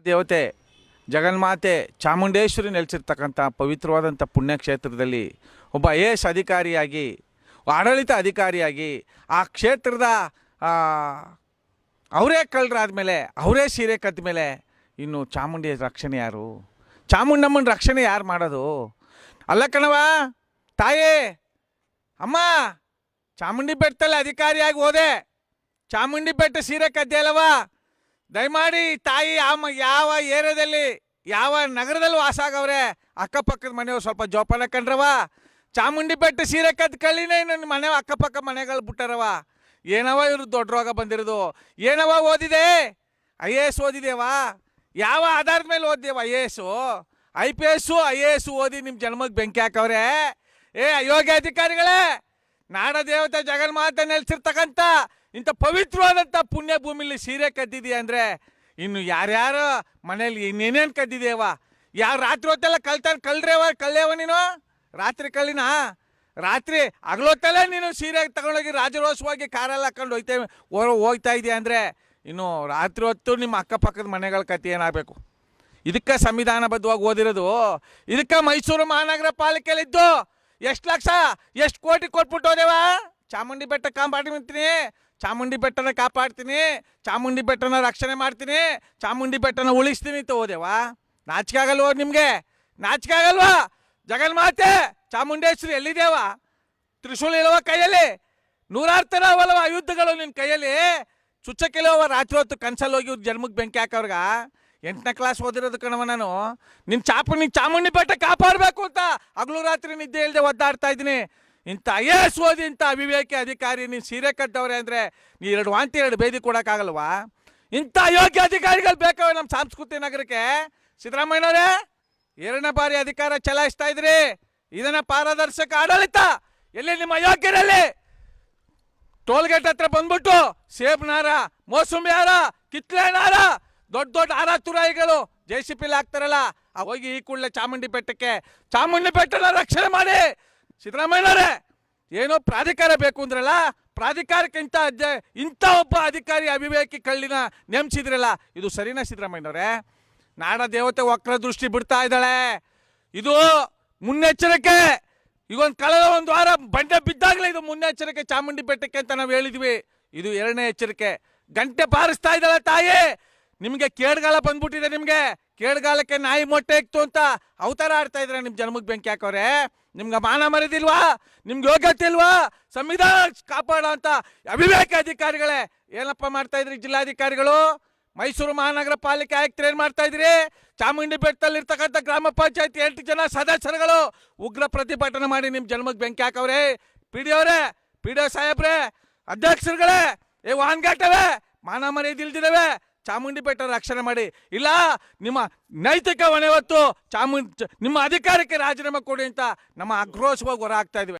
ದೇವತೆ, ಜಗನ್ಮಾತೆ, ಚಾಮುಂಡೇಶ್ವರಿ ನೆಲೆಸಿರ್ತಕ್ಕಂಥ ಪವಿತ್ರವಾದಂಥ ಪುಣ್ಯಕ್ಷೇತ್ರದಲ್ಲಿ ಒಬ್ಬ ಐ ಎ ಎಸ್ ಅಧಿಕಾರಿಯಾಗಿ, ಆಡಳಿತ ಅಧಿಕಾರಿಯಾಗಿ ಆ ಕ್ಷೇತ್ರದ ಅವರೇ ಕಳ್ಳರಾದ್ಮೇಲೆ, ಅವರೇ ಸೀರೆ ಕದ್ದ ಮೇಲೆ ಇನ್ನು ಚಾಮುಂಡಿ ರಕ್ಷಣೆ ಯಾರು? ಚಾಮುಂಡಮ್ಮನ ರಕ್ಷಣೆ ಯಾರು ಮಾಡೋದು? ಅಲ್ಲ ಕಣವ ತಾಯೇ, ಅಮ್ಮ ಚಾಮುಂಡಿ ಬೆಟ್ಟದಲ್ಲಿ ಅಧಿಕಾರಿಯಾಗಿ ಹೋದೆ. ಚಾಮುಂಡಿ ಬೆಟ್ಟ ಸೀರೆ ಕದ್ದೆ ಅಲ್ಲವಾ? ದಯಮಾಡಿ ತಾಯಿ ಆಮ ಯಾವ ಏರಿಯಾದಲ್ಲಿ, ಯಾವ ನಗರದಲ್ಲಿ ವಾಸ ಆಗವ್ರೆ ಅಕ್ಕಪಕ್ಕದ ಮನೆಯವ್ರು ಸ್ವಲ್ಪ ಜೋಪಾನ ಕಂಡ್ರವ ಚಾಮುಂಡಿ ಬೆಟ್ಟ ಸೀರೆ ಕದ್ ಕಳ್ಳಿನೇ ನನ್ನ ಮನೆ, ಅಕ್ಕಪಕ್ಕ ಮನೆಗಳು ಬಿಟ್ಟಾರವ ಏನವ ಇವ್ರು ದೊಡ್ಡ ರೋಗ ಬಂದಿರೋದು? ಏನವ ಓದಿದೆ? ಐ ಎ ಎಸ್ ಓದಿದೇವಾ ಯಾವ ಆಧಾರದ ಮೇಲೆ ಓದಿದೇವ I A S I P S I A S ಓದಿ ನಿಮ್ಮ ಜನ್ಮಕ್ಕೆ ಬೆಂಕಿ ಹಾಕವ್ರೆ? ಏ, ಅಯೋಗ್ಯ ಅಧಿಕಾರಿಗಳೇ! ನಾಡ ದೇವತೆ ಜಗನ್ಮಾತೆ ನೆಲೆಸಿರ್ತಕ್ಕಂಥ ಇಂಥ ಪವಿತ್ರವಾದಂಥ ಪುಣ್ಯ ಭೂಮಿಲಿ ಸೀರೆ ಕದ್ದಿದೆಯಾ ಅಂದರೆ ಇನ್ನು ಯಾರ್ಯಾರ ಮನೇಲಿ ಇನ್ನೇನೇನು ಕದ್ದಿದೆಯವ ಯಾರು ರಾತ್ರಿ ಹೊತ್ತೆಲ್ಲ ಕಲ್ತಾನೆ ಕಲ್ರೇವ ಕಲ್ಲೇವ ನೀನು? ರಾತ್ರಿ ಕಳ್ಳಿನ? ರಾತ್ರಿ ಹಗಲೊತ್ತಲ್ಲೇ ನೀನು ಸೀರೆ ತಗೊಂಡೋಗಿ ರಾಜರೋಷವಾಗಿ ಕಾರಲ್ಲಿ ಹಾಕೊಂಡು ಹೋಗ್ತೇವೆ ಹೋಗ್ತಾ ಇದೆಯಾ ಅಂದರೆ ಇನ್ನು ರಾತ್ರಿ ಹೊತ್ತು ನಿಮ್ಮ ಅಕ್ಕಪಕ್ಕದ ಮನೆಗಳ ಕತೆ ಏನಾಗಬೇಕು? ಇದಕ್ಕೆ ಸಂವಿಧಾನಬದ್ಧವಾಗಿ ಓದಿರೋದು? ಇದಕ್ಕೆ ಮೈಸೂರು ಮಹಾನಗರ ಪಾಲಿಕೆಯಲ್ಲಿದ್ದು ಎಷ್ಟು ಲಕ್ಷ, ಎಷ್ಟು ಕೋಟಿ ಕೊಟ್ಬಿಟ್ಟು ಹೋದೇವಾ ಚಾಮುಂಡಿ ಬೆಟ್ಟ ಕಾಪಾಡ್ತೀನಿ ಚಾಮುಂಡಿ ಬೆಟ್ಟನ ಕಾಪಾಡ್ತೀನಿ, ಚಾಮುಂಡಿ ಬೆಟ್ಟನ ರಕ್ಷಣೆ ಮಾಡ್ತೀನಿ, ಚಾಮುಂಡಿ ಬೆಟ್ಟನ ಉಳಿಸ್ತೀನಿ ಅಂತ ಓದೇವಾ ನಾಚಿಕೆ ಆಗಲ್ವೋ ನಿಮಗೆ? ನಾಚಿಕೆ ಆಗಲ್ವಾ ಜಗನ್ಮಾತೆ, ಚಾಮುಂಡೇಶ್ವರಿ ಎಲ್ಲಿದೇವ ತ್ರಿಶೂಲ ಇಲ್ಲವ ಕೈಯಲ್ಲಿ? ನೂರಾರು ಥರ ಅವಲ್ಲವ ಆಯುಧಗಳು ನಿನ್ನ ಕೈಯಲ್ಲಿ. ಚುಚ್ಚಕ್ಕಿಲ್ಲವ ರಾತ್ರಿ ಹೊತ್ತು ಕನ್ಸಲ್ಲಿ ಹೋಗಿ ಜನ್ಮಕ್ಕೆ ಬೆಂಕಿ ಹಾಕವ್ರಗ? ಎಂಟನೇ ಕ್ಲಾಸ್ ಓದಿರೋದು ಕಣವ ನಾನು. ನಿನ್ನ ಚಾಪು ನಿನ್ನ ಚಾಮುಂಡಿ ಬೆಟ್ಟ ಕಾಪಾಡಬೇಕು ಅಂತ ಹಗಲು ರಾತ್ರಿ ನಿದ್ದೆ ಇಲ್ಲದೆ ಒದ್ದಾಡ್ತಾ ಇದ್ದೀನಿ. ಇಂಥ ಐ ಎ ಎಸ್ ಓದಿ ಇಂಥ ಅವಿವೇಕಿ ಅಧಿಕಾರಿ ನೀನು ಸೀರೆ ಕಟ್ಟವ್ರೆ ಅಂದರೆ ನೀ ಎರಡು ವಾಂತಿ, ಎರಡು ಬೇದಿ ಕೊಡೋಕ್ಕಾಗಲ್ವಾ? ಇಂಥ ಯೋಗ್ಯ ಅಧಿಕಾರಿಗಳು ಬೇಕಾವೆ ನಮ್ಮ ಸಾಂಸ್ಕೃತಿಕ ನಗರಕ್ಕೆ. ಸಿದ್ದರಾಮಯ್ಯನವರೇ, ಎರಡನೇ ಬಾರಿ ಅಧಿಕಾರ ಚಲಾಯಿಸ್ತಾ ಇದ್ರಿ. ಇದನ್ನ ಪಾರದರ್ಶಕ ಆಡಳಿತ. ಎಲ್ಲಿ ನಿಮ್ಮ ಯೋಗ್ಯರಲ್ಲಿ? ಟೋಲ್ಗೇಟ್ ಹತ್ರ ಬಂದ್ಬಿಟ್ಟು ಸೇಬ್ನಾರ ನಾರ, ಮೋಸಂಬಿ ಹಾರ, ಕಿತ್ಲೆ ನಾರ, ದೊಡ್ಡ ದೊಡ್ಡ ಹಾರ ತುರಾಯಿಗಳು ಜೆ ಸಿ ಪಿಲ್ ಹಾಕ್ತಾರಲ್ಲ ಹೋಗಿ ಈ ಕೂಡಲೇ ಚಾಮುಂಡಿ ಬೆಟ್ಟಕ್ಕೆ. ಚಾಮುಂಡಿ ಬೆಟ್ಟನ ರಕ್ಷಣೆ ಮಾಡಿ ಸಿದ್ದರಾಮಯ್ಯನವರೇ, ಏನೋ ಪ್ರಾಧಿಕಾರ ಬೇಕು ಅಂದ್ರಲ್ಲ, ಪ್ರಾಧಿಕಾರಕ್ಕಿಂತ ಅಧ್ಯ- ಇಂಥ ಒಬ್ಬ ಅಧಿಕಾರಿ ಅವಿವೇಕಿ ಕಳ್ಳಿನ ನೇಮಿಸಿದ್ರಲ್ಲ, ಇದು ಸರಿನಾ ಸಿದ್ದರಾಮಯ್ಯನವರೇ? ನಾಡ ದೇವತೆ ವಕ್ರ ದೃಷ್ಟಿ ಬಿಡ್ತಾ ಇದ್ದಾಳೆ. ಇದು ಮುನ್ನೆಚ್ಚರಿಕೆ. ಈಗ ಒಂದು ಕಳೆದ ಒಂದು ವಾರ ಬಂಡೆ ಬಿದ್ದಾಗಲೇ ಇದು ಮುನ್ನೆಚ್ಚರಿಕೆ, ಚಾಮುಂಡಿ ಬೆಟ್ಟಕ್ಕೆ ಅಂತ ನಾವು ಹೇಳಿದ್ವಿ. ಇದು ಎರಡನೇ ಎಚ್ಚರಿಕೆ. ಗಂಟೆ ಬಾರಿಸ್ತಾ ಇದ್ದಾಳೆ ತಾಯಿ. ನಿಮಗೆ ಕೇಡ್ಗಾಲ ಬಂದ್ಬಿಟ್ಟಿದೆ ನಿಮಗೆ. ಕೇಡ್ಗಾಲಕ್ಕೆ ನಾಯಿ ಮೊಟ್ಟೆ ಇತ್ತು ಅಂತ ಅವತಾರ ಆಡ್ತಾ ಇದ್ರೆ ನಿಮ್ಮ ಜನ್ಮಕ್ಕೆ ಬೆಂಕಿ ಹಾಕೋರೆ? ನಿಮ್ಗೆ ಮಾನ ಮರೆದಿಲ್ವಾ ನಿಮ್ಗೆ ಯೋಗ್ಯತೆ ಇಲ್ವಾ? ಸಂವಿಧಾನ ಕಾಪಾಡೋ ಅಂತ ಅವಿವೇಕ ಅಧಿಕಾರಿಗಳೇ, ಏನಪ್ಪ ಮಾಡ್ತಾ ಇದ್ರಿ ಜಿಲ್ಲಾಧಿಕಾರಿಗಳು? ಮೈಸೂರು ಮಹಾನಗರ ಪಾಲಿಕೆ ಆಯುಕ್ತರು ಏನ್ ಮಾಡ್ತಾ ಇದ್ರಿ? ಚಾಮುಂಡಿ ಬೆಟ್ಟದಲ್ಲಿ ಇರ್ತಕ್ಕಂಥ ಗ್ರಾಮ ಪಂಚಾಯತ್ ಎಂಟು ಜನ ಸದಸ್ಯರುಗಳು ಉಗ್ರ ಪ್ರತಿಭಟನೆ ಮಾಡಿ ನಿಮ್ ಜನ್ಮಕ್ಕೆ ಬೆಂಕಿ ಹಾಕವ್ರೆ ಪಿ ಡಿ ಅವರೇ ಪಿ ಡಿ ಸಾಹೇಬ್ರೆ, ಅಧ್ಯಕ್ಷರುಗಳೇ, ಏ ವಾಹನ್ಘಾಟವೇ ಮಾನ ಮರ್ಯಾದಿಲ್ದಿದವೆ ಚಾಮುಂಡಿ ಬೆಟ್ಟ ರಕ್ಷಣೆ ಮಾಡಿ. ಇಲ್ಲ, ನಿಮ್ಮ ನೈತಿಕ ಹೊಣೆ ಹೊತ್ತು ಚಾಮುಂಡಿ, ನಿಮ್ಮ ಅಧಿಕಾರಕ್ಕೆ ರಾಜೀನಾಮೆ ಕೊಡಿ ಅಂತ ನಮ್ಮ ಆಕ್ರೋಶವಾಗಿ ಹೊರ ಆಗ್ತಾ ಇದೀವಿ.